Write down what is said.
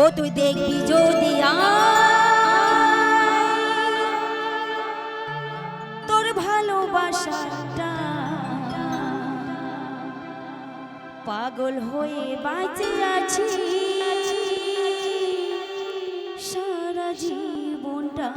ও তুই দেখবি যদি তোর ভালোবাসাটা পাগল হয়ে বাঁচে আছি। সারা জীবনটা